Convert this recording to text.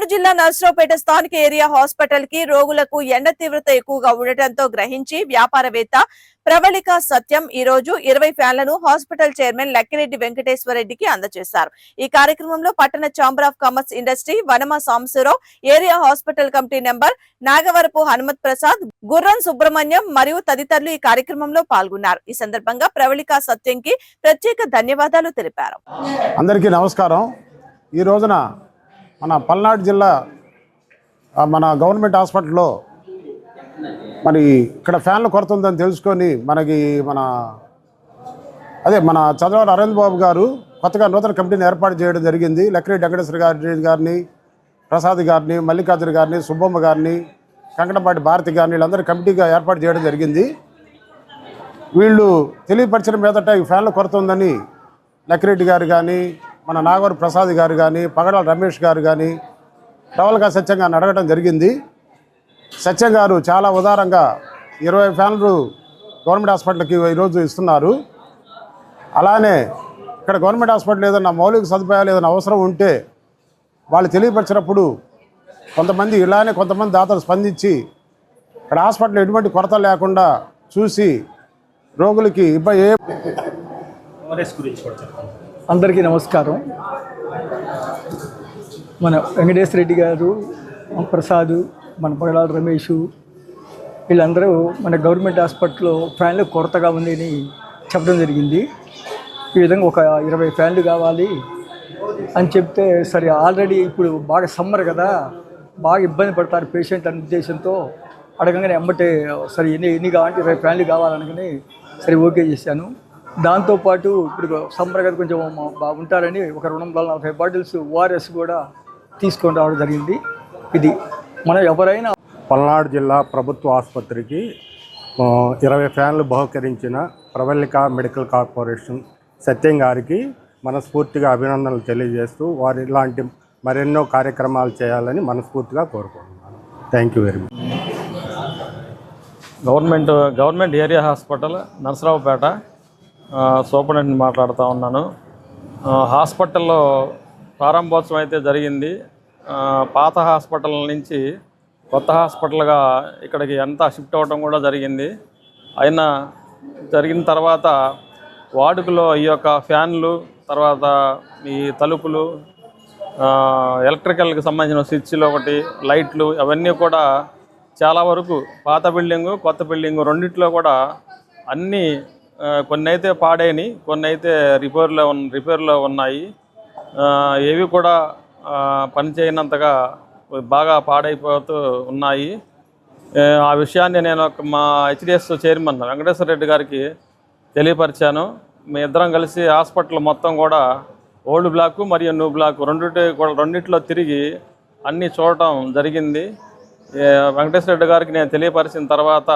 పల్నాడు జిల్లా నర్సరావుపేట స్థానిక ఏరియా హాస్పిటల్కి రోగులకు ఎండ తీవ్రత ఎక్కువగా ఉండటంతో గ్రహించి వ్యాపారవేత్త ప్రవళిక సత్యం ఈ రోజు ఇరవై ఫ్యాన్లను హాస్పిటల్ చైర్మన్ లక్కిరెడ్డి వెంకటేశ్వర రెడ్డికి అందజేశారు. ఈ కార్యక్రమంలో పట్టణ chamber of commerce industry Vanama Sambasivarao area hospital committee member Nagavarapu Hanumath Prasad Gurram Subrahmanyam మరియు తదితరులు ఈ కార్యక్రమంలో పాల్గొన్నారు. ఈ సందర్భంగా ప్రవళిక సత్యంకి ప్రత్యేక ధన్యవాదాలు తెలిపారు. అందరికీ నమస్కారం. ఈ రోజున మన పల్నాడు జిల్లా మన గవర్నమెంట్ హాస్పిటల్లో మరి ఇక్కడ ఫ్యాన్ల కొరత ఉందని తెలుసుకొని మనకి మన అదే మన చంద్రబాబు అరవింద్ బాబు గారు కొత్తగా నూతన కమిటీని ఏర్పాటు చేయడం జరిగింది. లక్కిరెడ్డి వెంకటేశ్వర గారి గారిని ప్రసాద్ గారిని మల్లికార్జున గారిని సుబ్బమ్మ గారిని కంకటపాటి భారతి గారిని వీళ్ళందరూ కమిటీగా ఏర్పాటు చేయడం జరిగింది. వీళ్ళు తెలియపరిచిన మీదట ఈ ఫ్యాన్ల కొరత ఉందని లక్కిరెడ్డి గారు కానీ మన నాగవరి ప్రసాద్ గారు కానీ పగడాల రమేష్ గారు కానీ ప్రవల్గా సత్యం గారిని అడగడం జరిగింది. సత్యం గారు చాలా ఉదారంగా ఇరవై ఫ్యాన్లు గవర్నమెంట్ హాస్పిటల్కి ఈరోజు ఇస్తున్నారు. అలానే ఇక్కడ గవర్నమెంట్ హాస్పిటల్ ఏదైనా మౌలిక సదుపాయాలు ఏదైనా అవసరం ఉంటే వాళ్ళు తెలియపరిచినప్పుడు కొంతమంది ఇలానే కొంతమంది దాతలు స్పందించి ఇక్కడ హాస్పిటల్ ఎటువంటి కొరత లేకుండా చూసి రోగులకి ఇబ్బంది ఏ అందరికీ నమస్కారం. మన వెంకటేశ్వర రెడ్డి గారు ప్రసాద్ మన పొగడాల రమేష్ వీళ్ళందరూ మన గవర్నమెంట్ హాస్పిటల్లో ఫ్యాన్లు కొరతగా ఉందని చెప్పడం జరిగింది. ఈ విధంగా ఒక ఇరవై ఫ్యాన్లు కావాలి అని చెప్తే సరే ఆల్రెడీ ఇప్పుడు బాగా సమ్మర్ కదా బాగా ఇబ్బంది పడతారు పేషెంట్ అనే ఉద్దేశంతో. అడగంగానే ఎమ్మటే సరే ఎన్ని ఎన్ని కావాలంటే ఇరవై ఫ్యాన్లు కావాలనగానే సరే ఓకే చేశాను. దాంతోపాటు ఇప్పుడు కదా కొంచెం మా- బా- ఉంటారని ఒక రెండు వందల నలభై బాటిల్స్ ఓఆర్ఎస్ కూడా తీసుకొని రావడం జరిగింది. ఇది మనం ఎవరైనా పల్నాడు జిల్లా ప్రభుత్వ ఆసుపత్రికి ఇరవై ఫ్యాన్లు బహుకరించిన ప్రవల్లిక మెడికల్ కార్పొరేషన్ సత్యం గారికి మనస్ఫూర్తిగా అభినందనలు తెలియజేస్తూ వారు ఇలాంటి మరెన్నో కార్యక్రమాలు చేయాలని మనస్ఫూర్తిగా కోరుకుంటున్నాను. Thank you very much government government area hospital Narasaraopet ఆ, సూపరింటెండెంట్ మాట్లాడుతూ ఉన్నాను. హాస్పిటల్లో ప్రారంభోత్సవం అయితే జరిగింది. పాత హాస్పిటల్ నుంచి కొత్త హాస్పిటల్గా ఇక్కడికి అంతా షిఫ్ట్ అవ్వడం కూడా జరిగింది. అయినా జరిగిన తర్వాత వార్డుకులో ఈ యొక్క ఫ్యాన్లు తర్వాత ఈ తలుపులు ఎలక్ట్రికల్కి సంబంధించిన స్విచ్లు ఒకటి లైట్లు అవన్నీ కూడా చాలా వరకు పాత బిల్డింగు కొత్త బిల్డింగు రెండిట్లో కూడా అన్నీ కొన్ని అయితే పాడైనవి కొన్ని అయితే రిపేర్లో ఉన్న రిపేర్లో ఉన్నాయి. ఏవి కూడా పనిచేయనంతగా బాగా పాడైపోతూ ఉన్నాయి. ఆ విషయాన్ని నేను ఒక మా హెచ్డిఎస్ చైర్మన్ వెంకటేశ్వర రెడ్డి గారికి తెలియపరిచాను. మీ ఇద్దరం కలిసి హాస్పిటల్ మొత్తం కూడా ఓల్డ్ బ్లాక్ మరియు న్యూ బ్లాక్ రెండింటి కూడా రెండిట్లో తిరిగి అన్నీ చూడటం జరిగింది. వెంకటేశ్వర రెడ్డి గారికి నేను తెలియపరిచిన తర్వాత